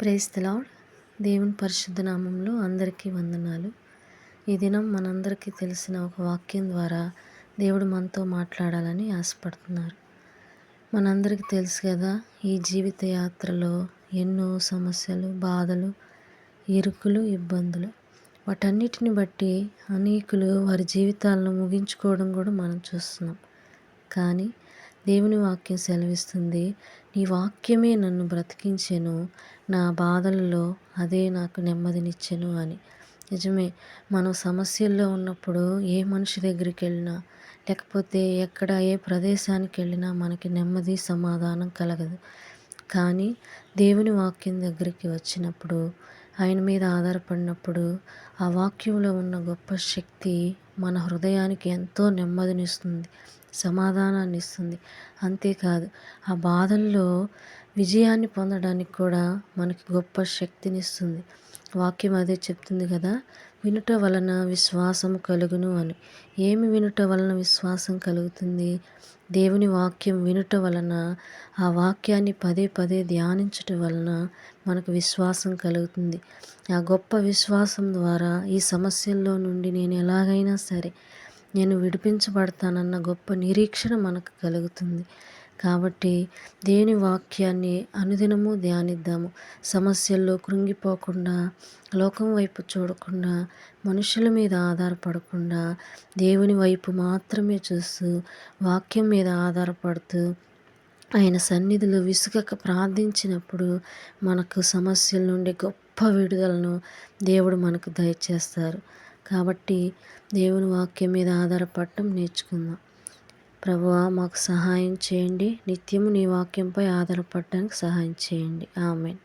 Praise the Lord దేవుని పరిశుద్ధ నామంలో అందరికీ వందనాలు. ఈ దినం మనందరికీ తెలిసిన ఒక వాక్యం ద్వారా దేవుడు మనతో మాట్లాడాలని ఆశపడుతున్నారు. మనందరికీ తెలుసు కదా ఈ జీవిత యాత్రలో ఎన్నో సమస్యలు బాధలు ఇరుకులు ఇబ్బందులు. వాటన్నిటిని బట్టి అనేకులు వారి జీవితాలను ముగించుకోవడం కూడా మనం చూస్తున్నాం. కానీ దేవుని వాక్యం సెలవిస్తుంది. నీ వాక్యమే నన్ను బ్రతికించెను. నా బాధలలో అదే నాకు నెమ్మదినిచ్చెను అని. నిజమే మనం సమస్యల్లో ఉన్నప్పుడు ఏ మనిషి దగ్గరికి వెళ్ళినా లేకపోతే ఎక్కడ ఏ ప్రదేశానికి వెళ్ళినా మనకి నెమ్మది సమాధానం కలగదు. కానీ దేవుని వాక్యం దగ్గరికి వచ్చినప్పుడు ఆయన మీద ఆధారపడినప్పుడు ఆ వాక్యంలో ఉన్న గొప్ప శక్తి మన హృదయానికి ఎంతో నెమ్మదినిస్తుంది సమాధానాన్ని ఇస్తుంది అంతేకాదు ఆ బాధల్లో విజయాన్ని పొందడానికి కూడా మనకి గొప్ప శక్తినిస్తుంది. వాక్యం అదే చెప్తుంది కదా వినుట వలన విశ్వాసం కలుగును అని. ఏమి వినుట వలన విశ్వాసం కలుగుతుంది? దేవుని వాక్యం వినుట వలన ఆ వాక్యాన్ని పదే పదే ధ్యానించటం వలన మనకు విశ్వాసం కలుగుతుంది. ఆ గొప్ప విశ్వాసం ద్వారా ఈ సమస్యల్లో నుండి నేను ఎలాగైనా సరే నేను విడిపించబడతానన్న గొప్ప నిరీక్షణ మనకు కలుగుతుంది. కాబట్టి దేని వాక్యాన్ని అనుదినము ధ్యానిద్దాము. సమస్యల్లో కృంగిపోకుండా లోకం వైపు చూడకుండా మనుషుల మీద ఆధారపడకుండా దేవుని వైపు మాత్రమే చూస్తూ వాక్యం మీద ఆధారపడుతూ ఆయన సన్నిధిలో విసుగక ప్రార్థించినప్పుడు మనకు సమస్యల నుండి గొప్ప విడుదలను దేవుడు మనకు దయచేస్తారు. కాబట్టి దేవుని వాక్యం మీద ఆధారపడటం నేర్చుకుందాం. ప్రభువా మాకు సహాయం చేయండి. నిత్యము నీ వాక్యంపై ఆధారపడటానికి సహాయం చేయండి. ఆమెన్.